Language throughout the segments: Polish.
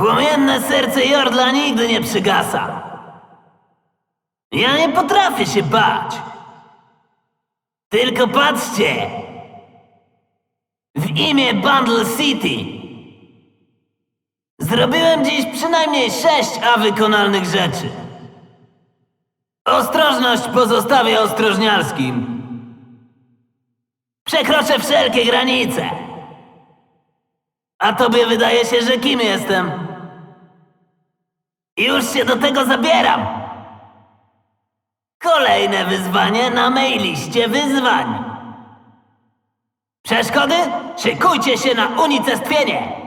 Płomienne serce Jordla nigdy nie przygasa. Ja nie potrafię się bać. Tylko patrzcie. W imię Bundle City zrobiłem dziś przynajmniej sześć awykonalnych rzeczy. Ostrożność pozostawię ostrożnialskim. Przekroczę wszelkie granice. A tobie wydaje się, że kim jestem? Już się do tego zabieram. Kolejne wyzwanie na mej liście wyzwań. Przeszkody? Szykujcie się na unicestwienie.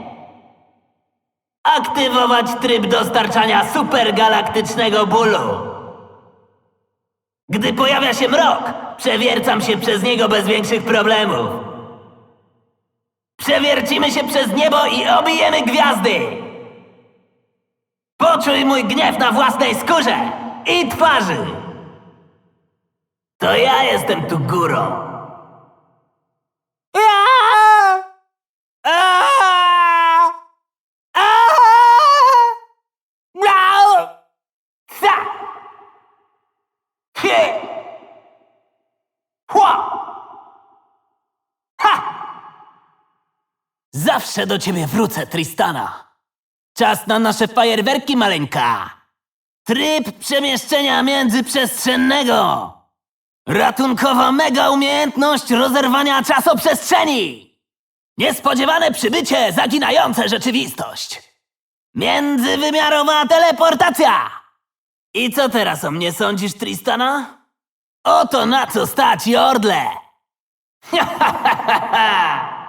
Aktywować tryb dostarczania supergalaktycznego bólu. Gdy pojawia się mrok, przewiercam się przez niego bez większych problemów. Przewiercimy się przez niebo i obijemy gwiazdy! Poczuj mój gniew na własnej skórze i twarzy! To ja jestem tu górą. Ca! Hua! Ha! Zawsze do ciebie wrócę, Tristana. Czas na nasze fajerwerki, maleńka. Tryb przemieszczenia międzyprzestrzennego. Ratunkowa mega umiejętność rozerwania czasoprzestrzeni. Niespodziewane przybycie zaginające rzeczywistość. Międzywymiarowa teleportacja. I co teraz o mnie sądzisz, Tristana? Oto na co stać, Jordle!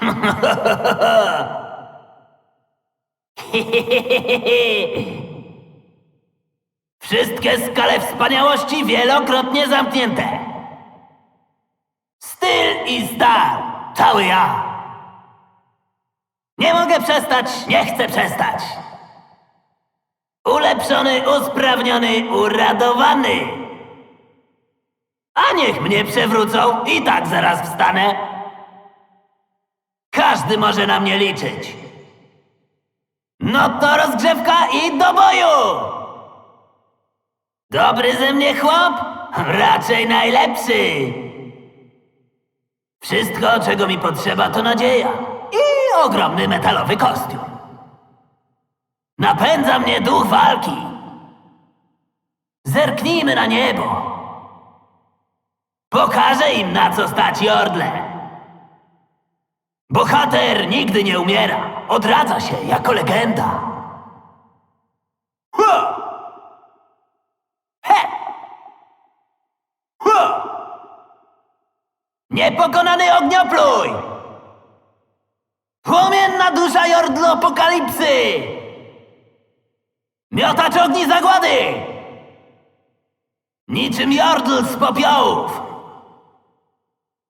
Wszystkie skale wspaniałości wielokrotnie zamknięte. Styl i star. Cały ja. Nie mogę przestać, nie chcę przestać. Ulepszony, usprawniony, uradowany. A niech mnie przewrócą i tak zaraz wstanę. Każdy może na mnie liczyć. No to rozgrzewka i do boju! Dobry ze mnie chłop? Raczej najlepszy. Wszystko, czego mi potrzeba, to nadzieja i ogromny metalowy kostium. Napędza mnie duch walki. Zerknijmy na niebo. Pokażę im, na co stać Jordle. Bohater nigdy nie umiera. Odradza się jako legenda. Ha! He! Niepokonany ogniopluj! Płomienna dusza Jordlo Apokalipsy! Miotacz ogni zagłady! Niczym Jordl z popiołów!